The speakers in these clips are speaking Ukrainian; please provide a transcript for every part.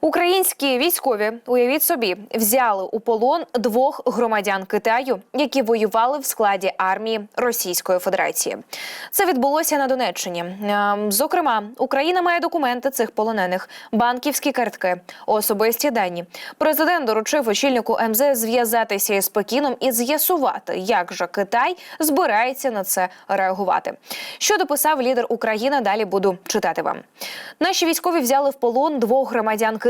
Українські військові, уявіть собі, взяли у полон двох громадян Китаю, які воювали в складі армії Російської Федерації. Це відбулося на Донеччині. Ем, Зокрема, Україна має документи цих полонених, банківські картки, особисті дані. Президент доручив очільнику МЗС зв'язатися із Пекіном і з'ясувати, як же Китай збирається на це реагувати. Що дописав лідер України, далі буду читати вам. Наші військові взяли в полон двох громадян Китаю,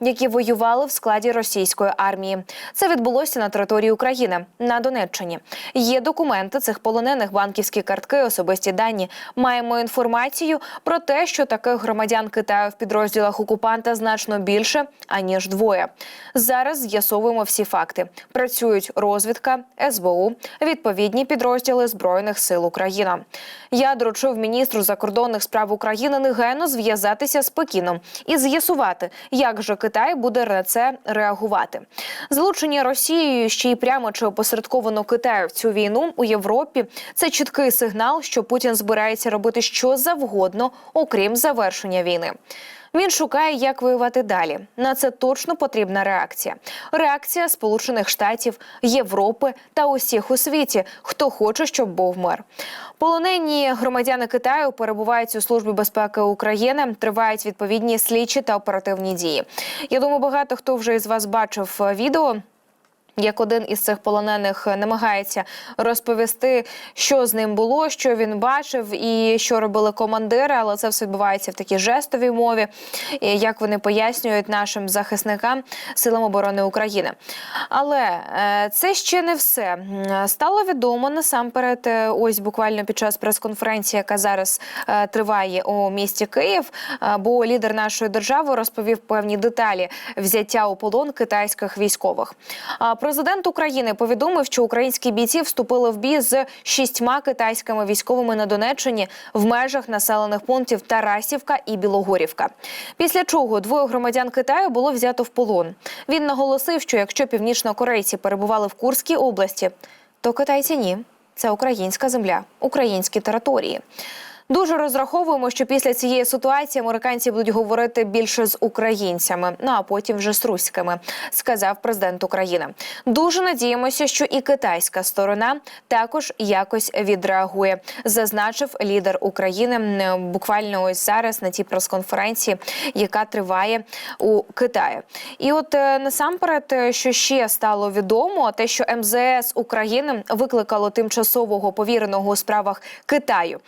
які воювали в складі російської армії. Це відбулося на території України на Донеччині. Є документи цих полонених, банківські картки, особисті дані. Маємо інформацію про те, що таких громадян Китаю в підрозділах окупанта значно більше аніж двоє. Зараз з'ясовуємо всі факти. Працюють розвідка, СБУ, відповідні підрозділи збройних сил України. Я доручив міністру закордонних справ України негайно зв'язатися з Пекіном і з'ясувати, як же Китай буде на це реагувати. Залучення Росією ще й прямо чи опосередковано Китаю в цю війну у Європі це чіткий сигнал, що Путін збирається робити що завгодно, окрім завершення війни. Він шукає, як воювати далі. На це точно потрібна реакція. Реакція Сполучених Штатів, Європи та усіх у світі, хто хоче, щоб був мир. Полонені громадяни Китаю перебувають у службі безпеки України. Тривають відповідні слідчі та оперативні дії. Я думаю, багато хто вже із вас бачив е, відео. Як один із цих полонених намагається розповісти, що з ним було, що він бачив і що робили командири, але це все відбувається в такій жестовій мові, як вони пояснюють нашим захисникам силам оборони України. Але е, це ще не все. Стало відомо насамперед, е, ось буквально під час прес-конференції, яка зараз е, триває у місті Київ, бо лідер нашої держави розповів певні деталі взяття у полон китайських військових. Президент України повідомив, що українські бійці вступили в бій з шістьма китайськими військовими на Донеччині в межах населених пунктів Тарасівка і Білогорівка. Після чого двоє громадян Китаю було взято в полон. Він наголосив, що якщо північнокорейці перебували в Курській області, то китайці ні. Це українська земля, українські території. Дуже розраховуємо, що після цієї ситуації американці будуть говорити більше з українцями, ну а потім вже з руськими, сказав президент України. Дуже надіємося, що і китайська сторона також якось відреагує, зазначив лідер України буквально ось зараз на тій прес-конференції, яка триває у Китаї. І от е, насамперед, е, що ще стало відомо, те, що МЗС України викликало тимчасового повіреного у справах Китаю.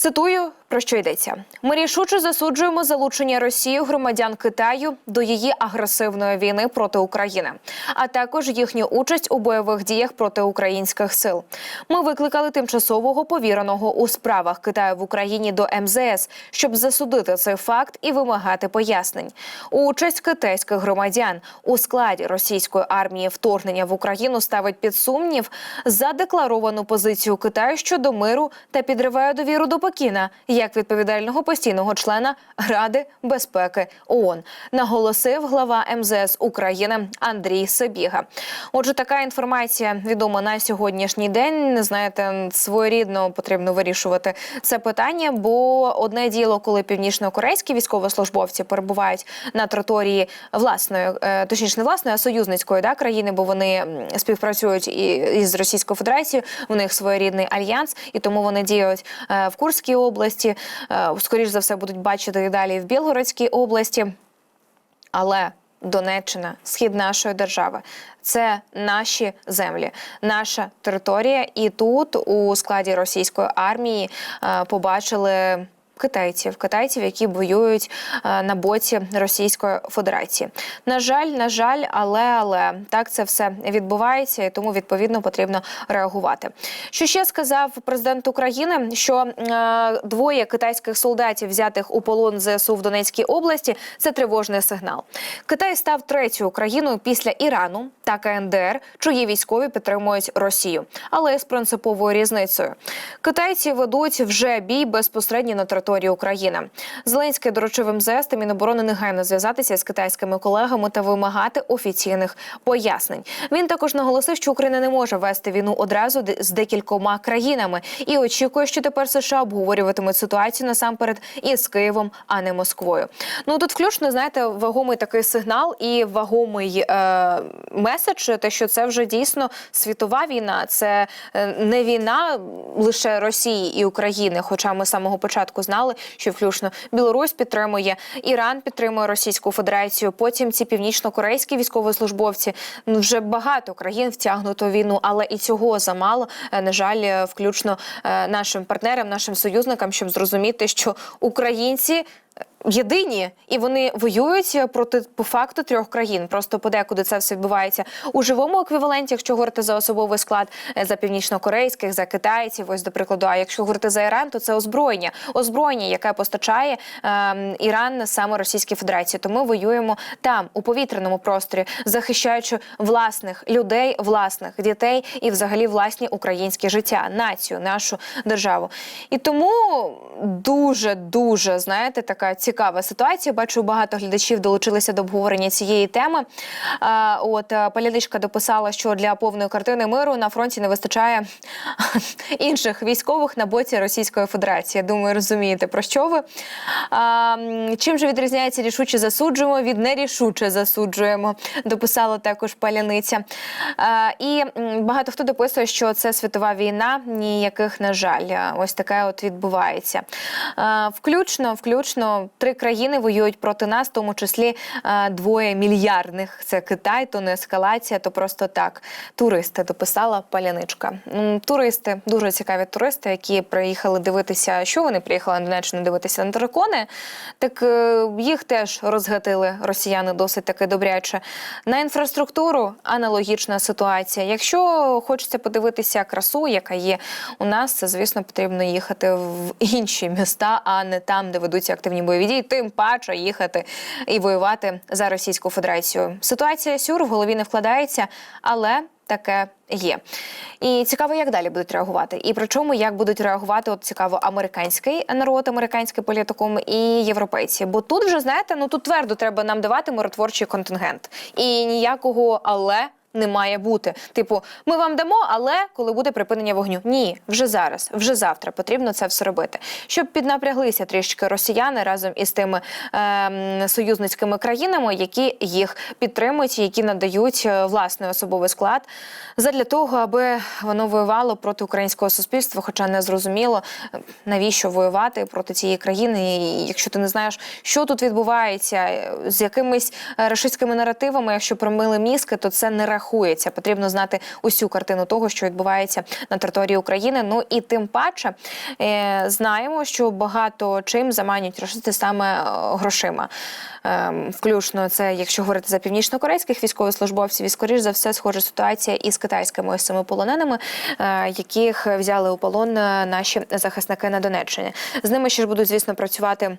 Цитую про що йдеться. Ми рішуче засуджуємо залучення Росії громадян Китаю до її агресивної війни проти України, а також їхню участь у бойових діях проти українських сил. Ми викликали тимчасового повіреного у справах Китаю в Україні до МЗС, щоб засудити цей факт і вимагати пояснень. Участь китайських громадян у складі російської армії вторгнення в Україну ставить під сумнів задекларовану позицію Китаю щодо миру та підриває довіру до Пекіна як відповідального постійного члена Ради безпеки ООН, наголосив глава МЗС України Андрій Сабіга. Отже, така інформація відома на сьогоднішній день. Знаєте, своєрідно потрібно вирішувати це питання, бо одне діло, коли північно-корейські військовослужбовці перебувають на території власної, е, точніше не власної, а союзницької да, країни, бо вони співпрацюють і із Російською Федерацією. У них своєрідний альянс, і тому вони діють е, в Курській області. е, Скоріш за все будуть бачити і далі в Білгородській області. Але Донеччина, схід нашої держави, це наші землі, наша територія. І тут у складі російської армії е, побачили. Китайців, китайців, які воюють е, на боці Російської Федерації. На жаль, на жаль, але але так це все відбувається, і тому відповідно потрібно реагувати. Що ще сказав президент України? Що е, двоє китайських солдатів, взятих у полон ЗСУ в Донецькій області, це тривожний сигнал. Китай став третьою країною після Ірану та КНДР, чиї військові підтримують Росію, але з принциповою різницею. Китайці ведуть вже бій безпосередньо на території території України. Зеленський доручив МЗС та Міноборони негайно зв'язатися з китайськими колегами та вимагати офіційних пояснень. Він також наголосив, що Україна не може вести війну одразу з декількома країнами і очікує, що тепер США обговорюватимуть ситуацію насамперед із Києвом, а не Москвою. Ну тут включно знаєте вагомий такий сигнал і вагомий е, меседж, те, що це вже дійсно світова війна. Це е, не війна лише Росії і України. Хоча ми з самого початку знали, що включно Білорусь підтримує, Іран підтримує Російську Федерацію. Потім ці північно-корейські військовослужбовці. Ну вже багато країн втягнуто в війну, але і цього замало. Е, На жаль, е, включно е, нашим партнерам, нашим союзникам, щоб зрозуміти, що українці. Е, Єдині і вони воюють проти по факту трьох країн. Просто подекуди це все відбувається у живому еквіваленті, якщо говорити за особовий склад е, за північно-корейських, за китайців. Ось до прикладу. А якщо говорити за Іран, то це озброєння, озброєння, яке постачає е, Іран саме Російській Федерації. То ми воюємо там у повітряному просторі, захищаючи власних людей, власних дітей і, взагалі, власні українське життя, націю, нашу державу. І тому дуже дуже знаєте, така цікава ситуація. Бачу, багато глядачів долучилися до обговорення цієї теми. От е, Палядичка дописала, що для повної картини миру на фронті не вистачає інших військових на боці Російської Федерації. Думаю, розумієте про що ви. Чим же відрізняється рішуче засуджуємо від нерішуче засуджуємо? Дописала також паляниця. І багато хто дописує, що це світова війна. Ніяких, на жаль, ось таке от відбувається. А, включно, три країни воюють проти нас, в тому числі двоє мільярдних. Це Китай, то не ескалація, то просто так. Туристи дописала паляничка. Туристи дуже цікаві туристи, які приїхали дивитися, що вони приїхали на Донеччину дивитися на дракони. Так е, їх теж розгатили росіяни досить таки добряче. На інфраструктуру аналогічна ситуація. Якщо хочеться подивитися красу, яка є у нас, це звісно потрібно їхати в інші міста, а не там, де ведуться активні бойові дії. Тим паче їхати і воювати за Російську Федерацію. Ситуація сюр в голові не вкладається, але таке є. І цікаво, як далі будуть реагувати. І причому як будуть реагувати, от цікаво, американський народ, американський політикум і європейці. Бо тут вже знаєте, ну тут твердо треба нам давати миротворчий контингент. І ніякого але. Не має бути. Типу, ми вам дамо, але коли буде припинення вогню. Ні, вже зараз, вже завтра потрібно це все робити. Щоб піднапряглися трішки росіяни разом із тими ем, союзницькими країнами, які їх підтримують, які надають е, власний особовий склад, задля того, аби воно воювало проти українського суспільства, хоча не зрозуміло, е, навіщо воювати проти цієї країни, якщо ти не знаєш, що тут відбувається, е, з якимись е, рашистськими наративами, якщо промили мізки, то це не рахується. Потрібно знати усю картину того, що відбувається на території України. Ну і тим паче е, знаємо, що багато чим заманюють рашисти саме е, грошима. Ем, включно це, якщо говорити за північно-корейських військовослужбовців, і скоріш за все схожа ситуація із китайськими ось цими полоненими, е, яких взяли у полон наші захисники на Донеччині. З ними ще ж будуть, звісно, працювати.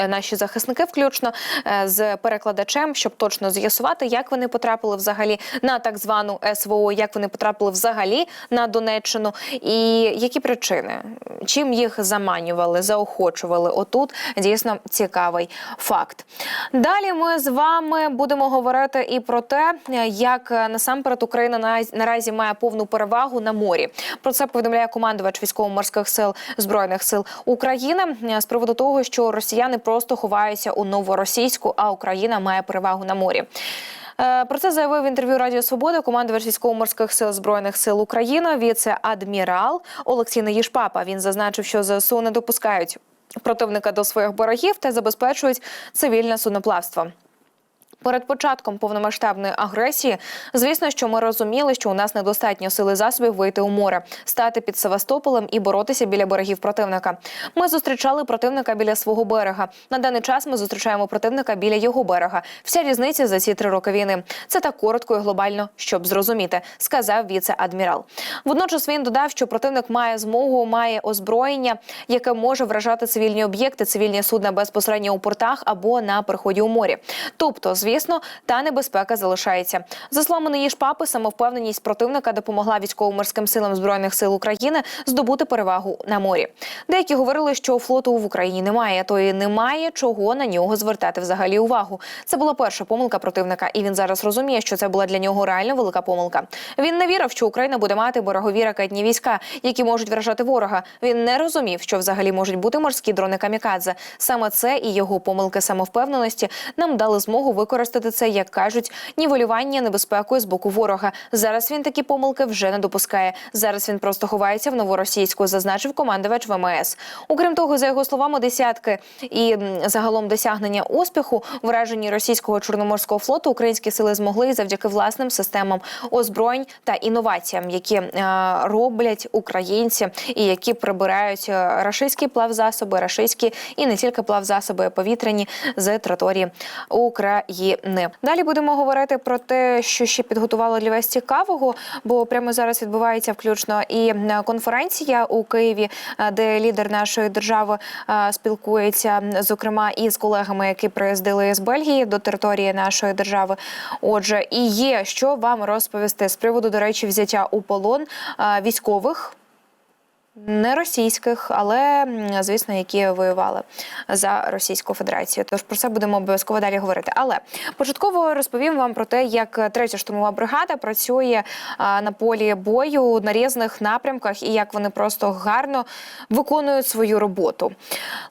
Е, Наші захисники, включно е, з перекладачем, щоб точно з'ясувати, як вони потрапили взагалі на так звану СВО, як вони потрапили взагалі на Донеччину, і які причини, чим їх заманювали, заохочували. Отут дійсно цікавий факт. Далі ми з вами будемо говорити і про те, як е, насамперед Україна наразі має повну перевагу на морі. Про це повідомляє командувач військово-морських сил збройних сил України з приводу того, що росіяни просто ховаються у новоросійську, а Україна має перевагу на морі. Е, Про це заявив в інтерв'ю Радіо Свобода командувач військово-морських сил збройних сил України, віце-адмірал Олексій Неїшпапа. Він зазначив, що ЗСУ не допускають противника до своїх берегів та забезпечують цивільне судноплавство. Перед початком повномасштабної агресії, звісно, що ми розуміли, що у нас недостатньо сили засобів вийти у море, стати під Севастополем і боротися біля берегів противника. Ми зустрічали противника біля свого берега. На даний час ми зустрічаємо противника біля його берега. Вся різниця за ці три роки війни. Це так коротко і глобально, щоб зрозуміти, сказав віце-адмірал. Водночас він додав, що противник має змогу, має озброєння, яке може вражати цивільні об'єкти, цивільні судна безпосередньо у портах або на переході у морі. Тобто, звісно. Звісно, та небезпека залишається. За словами неї шпапи, самовпевненість противника допомогла військово-морським силам збройних сил України здобути перевагу на морі. Деякі говорили, що флоту в Україні немає, то і немає чого на нього звертати взагалі увагу. Це була перша помилка противника, і він зараз розуміє, що це була для нього реально велика помилка. Він не вірив, що Україна буде мати берегові ракетні війська, які можуть вражати ворога. Він не розумів, що взагалі можуть бути морські дрони камікадзе. Саме це і його помилки самовпевненості нам дали змогу використати це, як кажуть, нівелювання небезпекою з боку ворога. Зараз він такі помилки вже не допускає. Зараз він просто ховається в новоросійську, зазначив командувач ВМС. Окрім того, за його словами, десятки і загалом досягнення успіху в враженні російського чорноморського флоту українські сили змогли завдяки власним системам озброєнь та інноваціям, які е, роблять українці і які прибирають е, рашистські плавзасоби, рашистські і не тільки плавзасоби повітряні з території України. Далі будемо говорити про те, що ще підготувало для вас цікавого, бо прямо зараз відбувається включно і е, конференція у Києві, е, де лідер нашої держави е, спілкується, зокрема і з колегами, які приїздили з Бельгії до території нашої держави. Отже, і є що вам розповісти з приводу, до речі, взяття у полон військових. Не російських, але звісно, які воювали за Російську Федерацію. Тож про це будемо обов'язково далі говорити. Але початково розповім вам про те, як третя штурмова бригада працює на полі бою на різних напрямках і як вони просто гарно виконують свою роботу.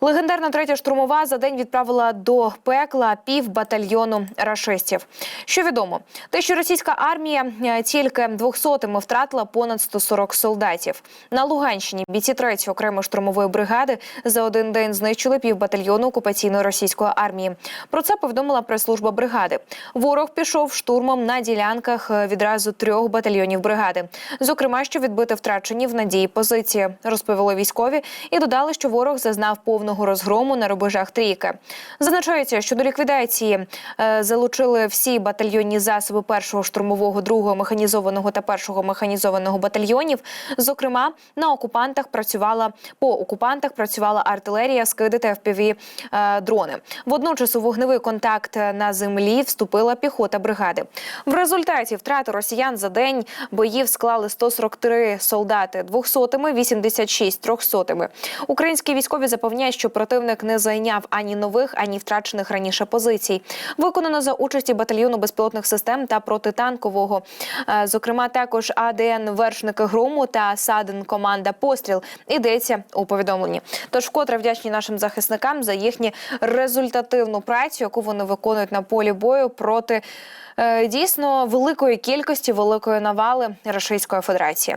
Легендарна третя штурмова за день відправила до пекла пів батальйону рашистів. Що відомо, те, що російська армія е, тільки 200-ми втратила понад 140 солдатів на Луганщині. Бійці 3-ї окремої штурмової бригади за один день знищили пів батальйону окупаційної російської армії. Про це повідомила прес-служба бригади. Ворог пішов штурмом на ділянках е, відразу трьох батальйонів бригади. Зокрема, що відбити втрачені в надії позиції, розповіли військові і додали, що ворог зазнав повного розгрому на рубежах трійки. Зазначається, що до ліквідації е, залучили всі батальйонні засоби першого штурмового, другого механізованого та першого механізованого батальйонів. Зокрема, на окупантах працювала по окупантах працювала артилерія, скиди та FPV е, дрони. Водночас у вогневий контакт на землі вступила піхота бригади. В результаті втрати росіян за день боїв склали 143 солдати, 200-ми, 86 300-ми. Українські військові запевняють, що противник не зайняв ані нових, ані втрачених раніше позицій. Виконано за участі батальйону безпілотних систем та протитанкового. Е, Зокрема, також АДН вершники грому та САДН команда постріл йдеться у повідомленні. Тож вкотре вдячні нашим захисникам за їхню результативну працю, яку вони виконують на полі бою проти е, дійсно великої кількості великої навали Російської Федерації.